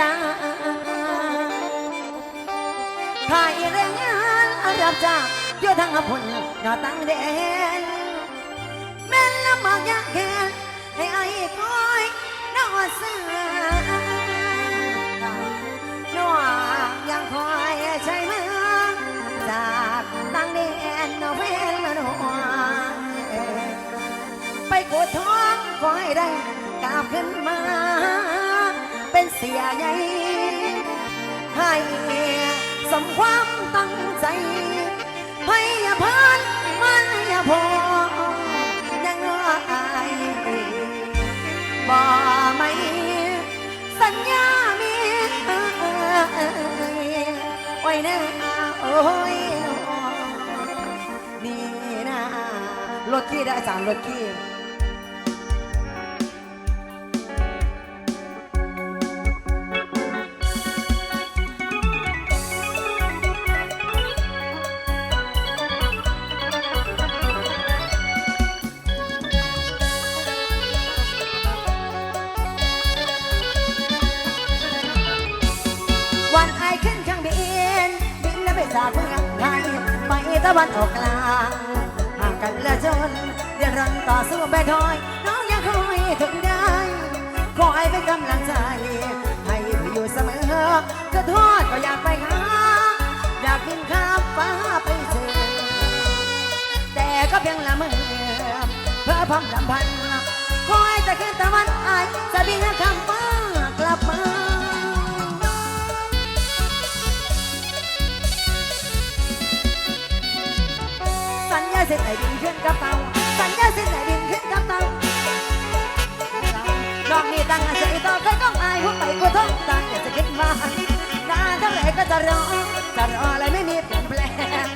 ตาขายแรงงานรับจ้างอยู่ทางพุ่นนอตั้งแดนแม่นลำบากยากแค้นให้ไอ้คอยนอเสือนอยังคอยใช้มือจากตั้งแดนนอเวนละนอไปกดท้องขอให้ได้กลับขึ้น สียใหญ่ให้สมความตั้งใจพยาพานมันอย่าพอยังรออายบ่ไม่สัญญามีไว้นะโอ้ยนี่นะรถขี้ได้อาจารย์รถขี้ วันไอขึ้นเครื่องบินบินแล้วไปจากเมืองไทยไปตะวันออกกลางห่างกันเลือจนเดือดร้อนต่อสู้ไปถอย น้องยังคอยถึงได้คอยเป็นกำลังใจให้อยู่เสมอก็ทอดก็อยากไปหาอยากบินข้ามฟ้าไปเจอแต่ก็เพียงละเมือเพื่อพร้อมลำพันคอยจะขึ้นตะวันอายจะบินข้ามฟ้า เส้นไหนบินขึ้นกับเตาสัญญาเส้นไหนบินขึ้นกับเตาดอกนี้ตั้งใจต่อเคยต้องอายหัวไปกูท้องต่างอยากจะคิดว่านานเท่าไหร่ก็จะรอจะรออะไรไม่มีเปลี่ยนแปลง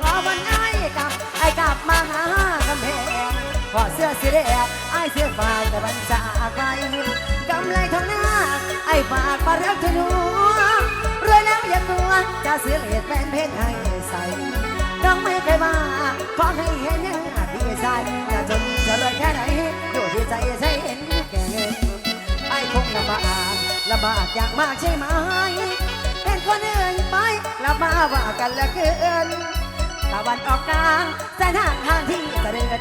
พอวันไอ้กลับไอ้กลับมาหากำแพงพอเสื้อสีแดงไอ้เสื้อฟ้าแต่บันจากไปกำไรท่าหน้าไอ้ฝากมาเรักเธอหนูรวยแล้วอย่ากลัวจะซื้อเหรียญแฟนเพชรให้ใส่ น้องไม่เคยมาขอให้เห็นยังดีใจจะจนจะรวยแค่ไหนอยู่ที่ใจใช่เห็นแก่เงินไอ้คงลำบากลำบากอยางมากใช่ไหมเห็นคนอื่นไปแล้วมาว่ากันเหลือเกินตะวันออกกลางแสนทางทางที่จะเดิน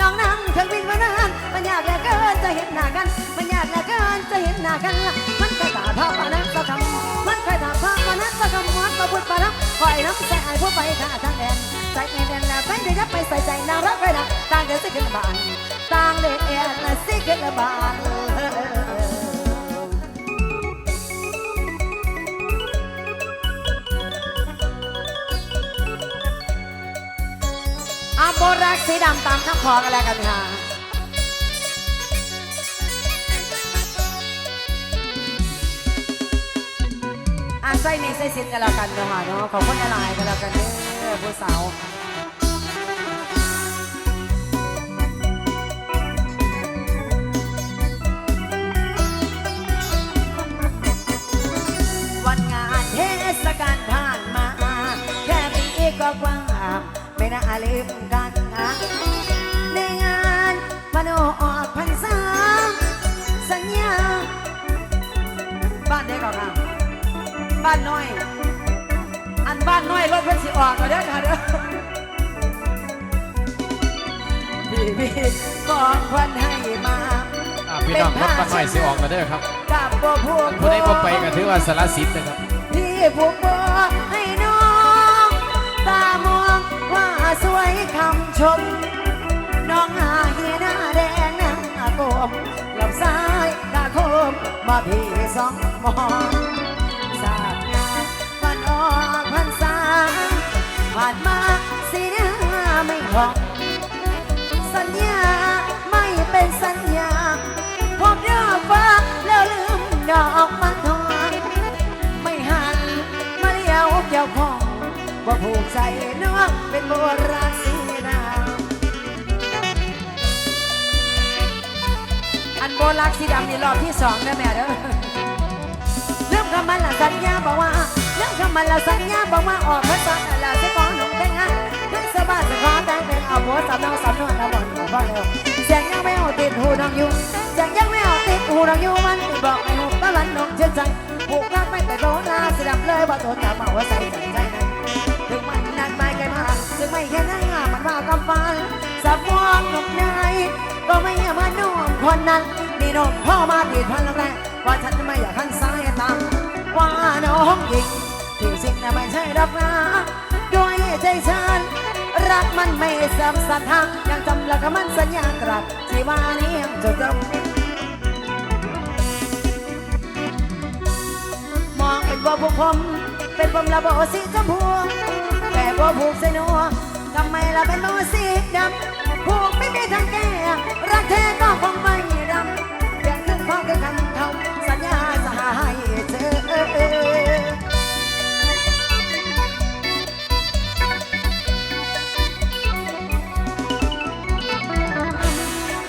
น้องนั่งเครื่องบินมานานมันยากเหลือเกินจะเห็นหน้ากัน มันยากเหลือเกินจะเห็นหน้ากัน มันเคยตาภาพปานั้นสักคำมันเคยตาภาพปานั้นสัก อาโบรักสีดำตามคำขอกันแล้วกันค่ะอาใส่นี่ใส่สิทธิ์กันแล้วกันเนาะเนาะขอบคุณอะไรกันแล้วกันเด้อผู้สาววันงานเทศกาลผ่านมา แค่ปีก็กว่างไม่น่าลืมกันานเด็กก่อนค่ะ บ้านน้อย อันบ้านน้อยรถเพิ่นสิออกก็เด้อค่ะเด้อพี่พี่บอกเพิ่นให้มาอ่าพี่น้องรถบัสหน่อยสิออกมาเด้อครับกับบ่พวกผู้ใดบ่ไปก็ถือว่าสารสิทธิ์นะครับพี่ผูกบอกให้น้อง ตามองว่าสวยคำชม มมาพี่สองมองสาดงานวันออกพรรษาผ่านมาสีหน้าไม่พองสัญญาไม่เป็นสัญญาพบดอกฟ้าแล้วลืมดอกมันทองไม่หันมาเลี้ยวเกี่ยวของว่าผูกใจน้องเป็นโบราณ โบราณสีดำนี่รอบที่สองนะแม่เด้อเริ่มคำมันละสัญญาบอกว่าเริ่มคำมันละสัญญาบอกว่าออกพระสันละสิขอหนุ่มแต่งงานเพื่อสบายสขอแต่งเป็นเอาโบสำนองสำนวนนะบ่นบ่เร็วเสียงยังไม่เอาติดหูน้องอยู่เสียงยังไม่เอาติดหูน้องอยู่มันติบอกไม่หูตะวันน้องเชื่อใจหผูกรักไม่ไปโดนลาเสียดำเลยว่าโดนจับมาว่าใส่ใจใจนั้น ถึงไม่แค่นั้นมันว่ากำฟันสับมองหนุ่มนายก็ไม่อยามานุ่มคนนั้นมีนมพ่อมาติดพันแรกว่าฉันไม่อยากหันซ้ายตามว่าน้องหญิงที่จริงนะไม่ใช่รักนะด้วยใจฉันรักมันไม่สับสัทธายังจำและก็มันสัญญาตรัสที่ว่านี้ยังจดจำมองเป็นบ่ผูกผมเป็นผมละบ่สีชมพูแต่บ่ผูกใส่นัวทำไม ละเป็นบ่สีดำผูกไม่มีทางแก้รักแท้ก็คงไม่ดำยังนึกพ้อกับคำคำสัญญาสหายเธอ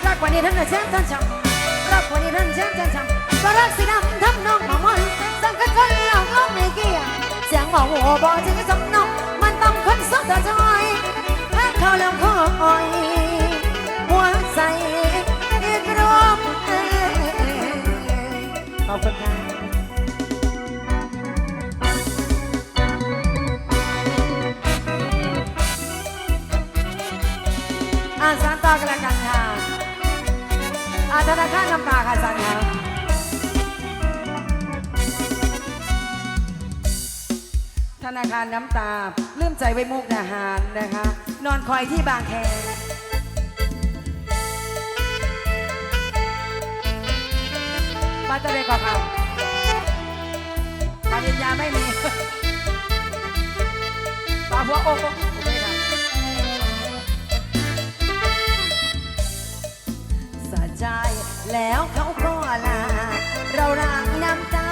รักว่านี้ท่านจะแช่ท่านช้ำรักว่านี้ท่านแช่ท่านช้ำก็รักสีดำทำน้องมามันสังกัดคนหลอกลวงในเกียร์เสียงบอหัวบ่ถึงสำนองมันต้องคนสุดจอย แล้วคออ่อยหัวใจอีกรอบเอขอบคุณค่ะอาสารต่อกันล้วกันค่ะอาธนาคารน้ำตาค่ะสันค่ะ ธนาคารน้ำตาลืมใจไว้มุกดาหารนะคะ นอนคอยที่บางแคป้าจะได้ก่อนค่ะปริญญาไม่มีปาหัวอกโอเคค่ะสะใจแล้วเขาก็ลา เรารางน้ำตา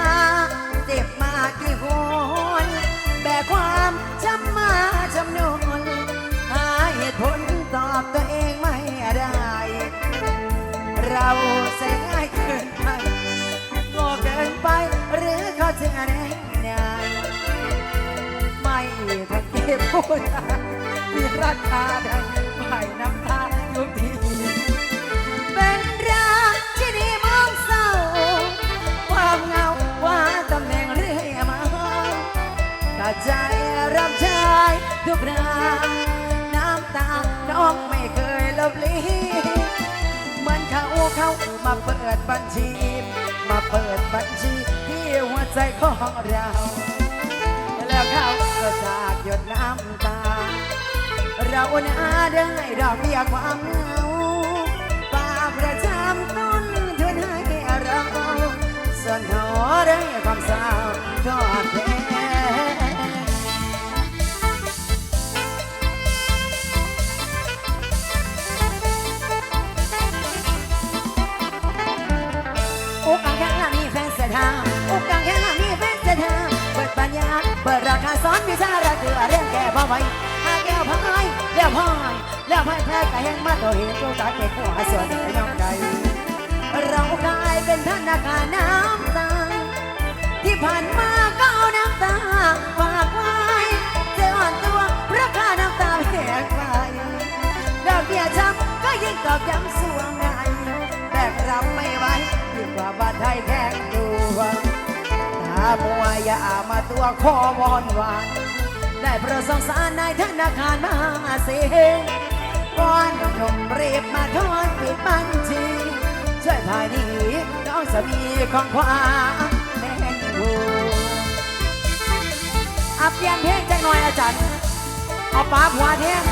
เจ็บมากี่คนแบกคว จำมาจำนวนหาเหตุผลตอบตัวเองไม่ได้ เราเสียง่ายเกินไปโง่เกินไป หรือเขาจะแน่นายไม่ทันเก็บพูดมีราคาดัง ทุกราน้ำตา น้องไม่เคยลบลีเหมือนเขาเขามาเปิดบัญชี มาเปิดบัญชีที่หัวใจของเรา แล้วเขาก็จากหยดน้ำตา เราหน้าได้ดอกเบี้ยความเหงาฝาประจำต้นทุนให้เรา ส่วนหอได้ความเศร้าก็แพ้ ไว้หาแก้วพายแล้วพายแล้วพายแพ้ก็แห้งมาตัวเห็นตัวตาเก็บหัวส่วนไอ้น้องใจเรากลายเป็นธนาคารน้ำตา ที่ผ่านมาก็เอาน้ำตาฝากไว้เจะอ่อนตัวเพราะค่าน้ำตาแพงไปดอกเบี้ยช้ำก็ยิ่งตอกย้ำสวงในแบกรับไม่ไหวยิ่งกว่าบาดไทยแข็งตัวถ้ามัวอย่ามาตัวคอวอนหวาน ได้โปรดสงสารนายธนาคารมหาเศรษฐีก่อนหนุ่มรีบมาทอนปิดบัญชีช่วยพายหนีน้องสามีของความแม่นดูอับเปลี่ยนเพลงจังหน่อยอาจารย์เอาป้าผัวเทียน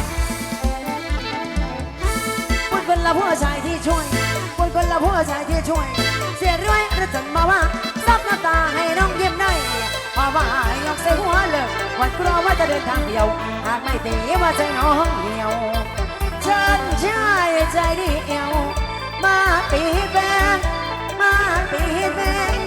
พูดคนละผู้ชายที่ช่วยพูดคนละผู้ชายที่ช่วย เสียรวยรือจังมาว่าซับน้ำตาให้น้องยิ้มได้ พราะว่ายกใส่หัวเลยวันกลัวว่าจะเดินทางเดียว หากไม่ตีว่าใจน้องเหี่ยวฉันชายใจเดียว มาปีแบงมาปีแบง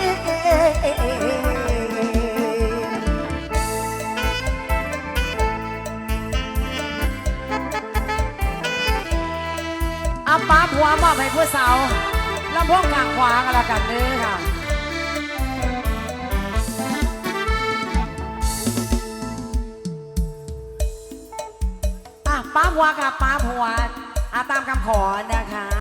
อาป้าผัวมอบให้ผู้สาวลำโพงกลางขวากันละกันเด้อค่ะ ป้าผัวกับป้าผัวอาตามคำขอนะคะ